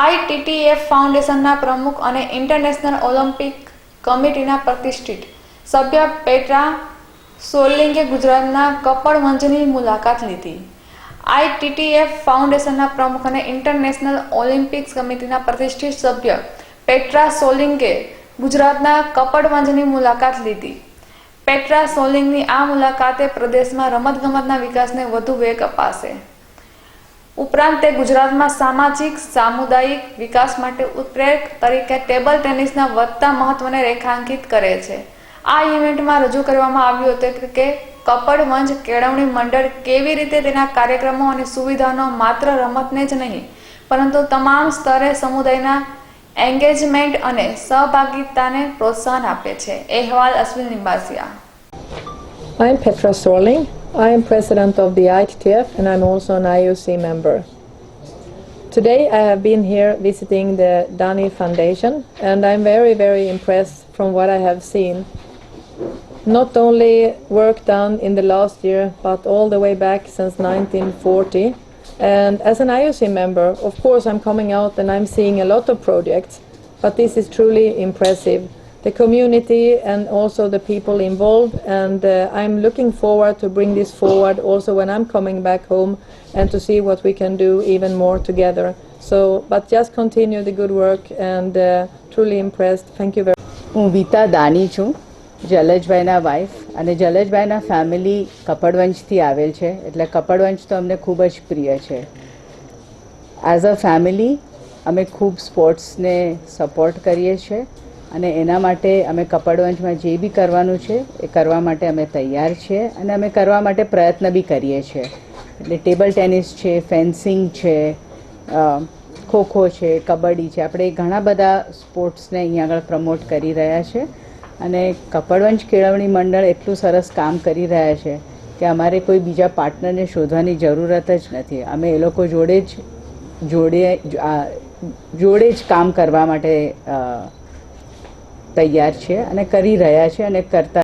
આઈટીટીએફ ફાઉન્ડેશનના પ્રમુખ અને ઇન્ટરનેશનલ ઓલિમ્પિક કમિટીના પ્રતિષ્ઠિત સભ્ય પેટ્રા સોલિંગે ગુજરાતના કપડ મંચની મુલાકાત લીધી. આઈટીટીએફ ફાઉન્ડેશનના પ્રમુખ અને ઇન્ટરનેશનલ ઓલિમ્પિક્સ કમિટીના પ્રતિષ્ઠિત સભ્ય પેટ્રા સોલિંગે ગુજરાતના કપડ મંચની મુલાકાત લીધી. પેટ્રા સોલિંગની આ મુલાકાતે પ્રદેશમાં રમતગમતના વિકાસને વધુ વેગ અપાશે. ઉપરાંત તે ગુજરાતમાં સામાજિક, સામુદાયિક વિકાસ માટે ઉત્પ્રેરક તરીકે ટેબલ ટેનિસના વધતા મહત્વને રેખાંકિત કરે છે. આ ઇવેન્ટમાં રજૂ કરવામાં આવ્યું હતું કે કપડ, મંચ, કેળવણી મંડળ કેવી રીતે તેના કાર્યક્રમો અને સુવિધાનો માત્ર રમતને જ નહીં, પરંતુ તમામ સ્તરે સમુદાયના એન્ગેજમેન્ટ અને સહભાગિતાને પ્રોત્સાહન આપે છે. અહેવાલ Ashwin Limbasiya I'm Petra Sorling. I am president of the ITTF and I'm also an IOC member. Today I have been here visiting the Dani Foundation and I'm very, very impressed from what I have seen. Not only work done in the last year, but all the way back since 1940. And as an IOC member, of course, I'm coming out and I'm seeing a lot of projects, but this is truly impressive The community and also the people involved, and uh, I'm looking forward to bring this forward also when I'm coming back home and to see what we can do even more together. So, but just continue the good work and uh, truly impressed. Thank you very હું વિતા દાની છું જલજભાઈના wife અને જલજભાઈના family કપડવંશથી આવેલ છે એટલે કપડવંશ તો અમને ખૂબ જ પ્રિય છે એઝ અ ફેમિલી અમે ખૂબ સ્પોર્ટ્સને સપોર્ટ કરીએ છીએ અને એના માટે અમે કપડવંશમાં જે બી કરવાનું છે, એ કરવા માટે અમે તૈયાર છીએ અને અમે કરવા માટે પ્રયત્ન બી કરીએ છીએ. એટલે ટેબલ ટેનિસ છે, ફેન્સિંગ છે ખોખો છે, કબડ્ડી છે. આપણે ઘણા બધા સ્પોર્ટ્સને અહીંયા આગળ પ્રમોટ કરી રહ્યા છે અને કપડવંશ કેળવણી મંડળ એટલું સરસ કામ કરી રહ્યા છે કે અમારે કોઈ બીજા પાર્ટનરને શોધવાની જરૂરત જ નથી. અમે એ લોકો જોડે જ, જોડે જોડે જ કામ કરવા માટે તૈયાર છે અને કરી રહ્યા છે અને કરતા